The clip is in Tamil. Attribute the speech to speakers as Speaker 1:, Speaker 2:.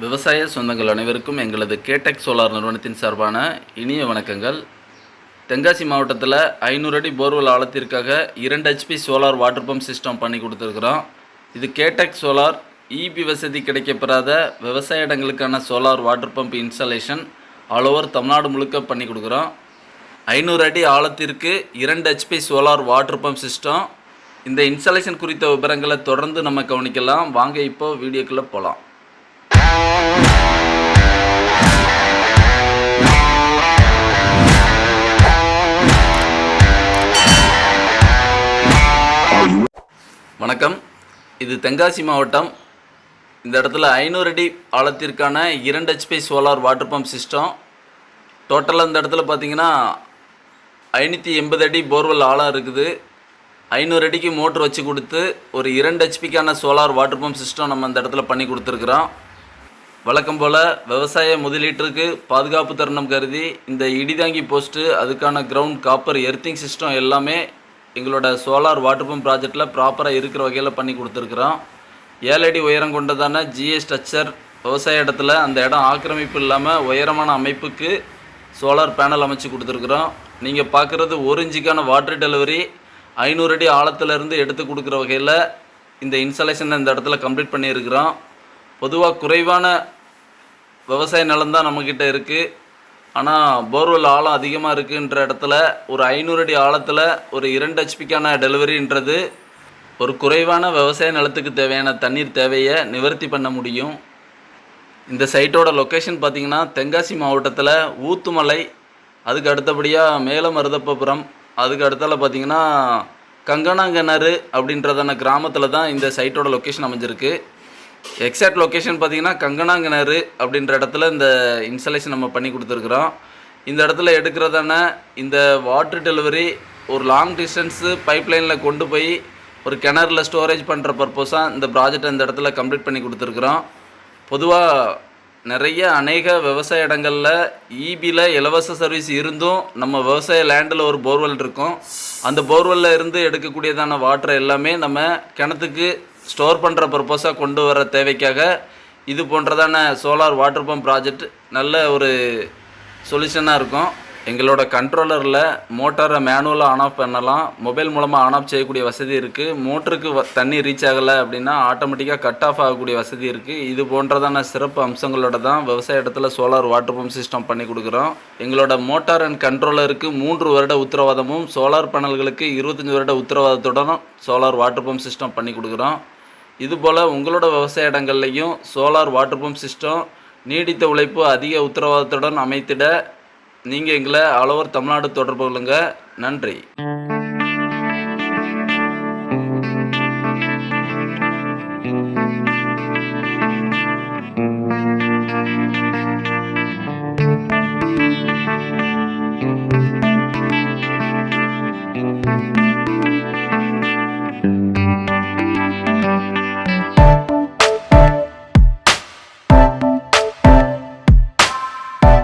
Speaker 1: விவசாய சொந்தங்கள் அனைவருக்கும் எங்களது கேடெக் சோலார் நிறுவனத்தின் சார்பான இனிய வணக்கங்கள். தென்காசி மாவட்டத்தில் ஐநூறு அடி போர்வெல் ஆழத்திற்காக இரண்டு HP solar water pump system பண்ணி கொடுத்துருக்குறோம். இது கேடெக் சோலார் இபி வசதி கிடைக்கப்பெறாத விவசாய இடங்களுக்கான solar water pump installation all over Tamil Nadu முழுக்க பண்ணி கொடுக்குறோம். ஐநூறு அடி ஆழத்திற்கு இரண்டு HP solar water pump system. இந்த இன்ஸ்டாலேஷன் குறித்த விவரங்களை தொடர்ந்து நம்ம கவனிக்கலாம். வாங்க இப்போ வீடியோக்குள்ளே போகலாம் வணக்கம். இது தென்காசி மாவட்டம். இந்த இடத்துல ஐநூறு அடி ஆழத்திற்கான இரண்டு HP solar water pump system டோட்டலாக இந்த இடத்துல பார்த்தீங்கன்னா ஐநூற்றி எண்பது அடி போர்வெல் ஆழம் இருக்குது. ஐநூறு அடிக்கு மோட்ரு வச்சு கொடுத்து ஒரு இரண்டு ஹெச்பிக்கான சோலார் வாட்டர் பம்ப் சிஸ்டம் நம்ம இந்த இடத்துல பண்ணி கொடுத்துருக்குறோம். வழக்கம் போல் விவசாய முதலீட்டிற்கு பாதுகாப்பு தருணம் கருதி இந்த இடிதாங்கி போஸ்ட்டு அதுக்கான கிரவுண்ட் காப்பர் எர்த்திங் சிஸ்டம் எல்லாமே எங்களோட சோலார் வாட்டர் பம்ப் ப்ராஜெக்டில் ப்ராப்பராக இருக்கிற வகையில் பண்ணி கொடுத்துருக்குறோம். ஏழு அடி உயரம் கொண்டதான ஜிஏ ஸ்ட்ரக்சர் விவசாய இடத்துல அந்த இடம் ஆக்கிரமிப்பு இல்லாமல் உயரமான அமைப்புக்கு சோலார் பேனல் அமைச்சு கொடுத்துருக்குறோம். நீங்கள் பார்க்குறது ஒரு இன்ச்சுக்கான வாட்டர் டெலிவரி ஐநூறு அடி ஆழத்துலேருந்து எடுத்து கொடுக்குற வகையில் இந்த இன்ஸ்டாலேஷன் இந்த இடத்துல கம்ப்ளீட் பண்ணியிருக்கிறோம். பொதுவாக குறைவான விவசாய நிலம்தான் நம்மக்கிட்ட இருக்குது ஆனால் போர்வெல் ஆழம் அதிகமாக இருக்குன்ற இடத்துல ஒரு ஐநூறு அடி ஆழத்தில் ஒரு இரண்டு ஹெச்பிக்கான டெலிவரின்றது ஒரு குறைவான விவசாய நிலத்துக்கு தேவையான தண்ணீர் தேவையை நிவர்த்தி பண்ண முடியும். இந்த சைட்டோட லொக்கேஷன் பார்த்திங்கன்னா தென்காசி மாவட்டத்தில் ஊத்துமலை அதுக்கு அடுத்தபடியாக மேலமருதப்பபுரம் அதுக்கு அடுத்தால பார்த்திங்கன்னா கங்கனாங்கனரு அப்படின்றதான கிராமத்தில் தான் இந்த சைட்டோட லொக்கேஷன் அமைஞ்சிருக்கு. எக்ஸாக்ட் லொக்கேஷன் பார்த்தீங்கன்னா கங்கனாங்கனரு அப்படின்ற இடத்துல இந்த இன்ஸ்டலேஷன் நம்ம பண்ணி கொடுத்துருக்குறோம். இந்த இடத்துல எடுக்கிறதான இந்த வாட்ரு டெலிவரி ஒரு லாங் டிஸ்டன்ஸு பைப்லைனில் கொண்டு போய் ஒரு கிணறுல ஸ்டோரேஜ் பண்ணுற பர்பஸாக இந்த ப்ராஜெக்டை இந்த இடத்துல கம்ப்ளீட் பண்ணி கொடுத்துருக்குறோம். பொதுவாக நிறைய அநேக விவசாய இடங்களில் ஈபியில் இலவச சர்வீஸ் இருந்தும் நம்ம விவசாய லேண்டில் ஒரு போர்வெல் இருக்கும். அந்த போர்வெல்லில் இருந்து எடுக்கக்கூடியதான வாட்டரை எல்லாமே நம்ம கிணத்துக்கு ஸ்டோர் பண்ணுற பர்பஸாக கொண்டு வர தேவைக்காக இது போன்றதான சோலார் வாட்டர் பம்ப் ப்ராஜெக்ட் நல்ல ஒரு சொல்யூஷனாக இருக்கும். எங்களோட கண்ட்ரோலரில் மோட்டாரை மேனுவலாக ஆன் ஆஃப் பண்ணலாம். மொபைல் மூலமாக ஆன் ஆஃப் செய்யக்கூடிய வசதி இருக்குது மோட்டருக்கு தண்ணி ரீச் ஆகலை அப்படின்னா ஆட்டோமேட்டிக்காக கட் ஆஃப் ஆகக்கூடிய வசதி இருக்குது இது போன்றதான சிறப்பு அம்சங்களோட தான் விவசாய இடத்துல சோலார் வாட்டர் பம்ப் சிஸ்டம் பண்ணி கொடுக்குறோம். எங்களோட மோட்டார் அண்ட் கண்ட்ரோலருக்கு மூன்று வருட உத்தரவாதமும் சோலார் பேனல்களுக்கு இருபத்தஞ்சி வருட உத்தரவாதத்துடனும் சோலார் வாட்டர் பம்ப் சிஸ்டம் பண்ணி கொடுக்குறோம். இதுபோல் உங்களோட விவசாய இடங்கள்லையும் சோலார் வாட்டர் பம்ப் சிஸ்டம் நீடித்த உழைப்பு அதிக உத்தரவாதத்துடன் அமைத்திட நீங்கள் எங்களை ஆல் ஓவர் தமிழ்நாடு தொடர்பு கொள்ளுங்கள் நன்றி.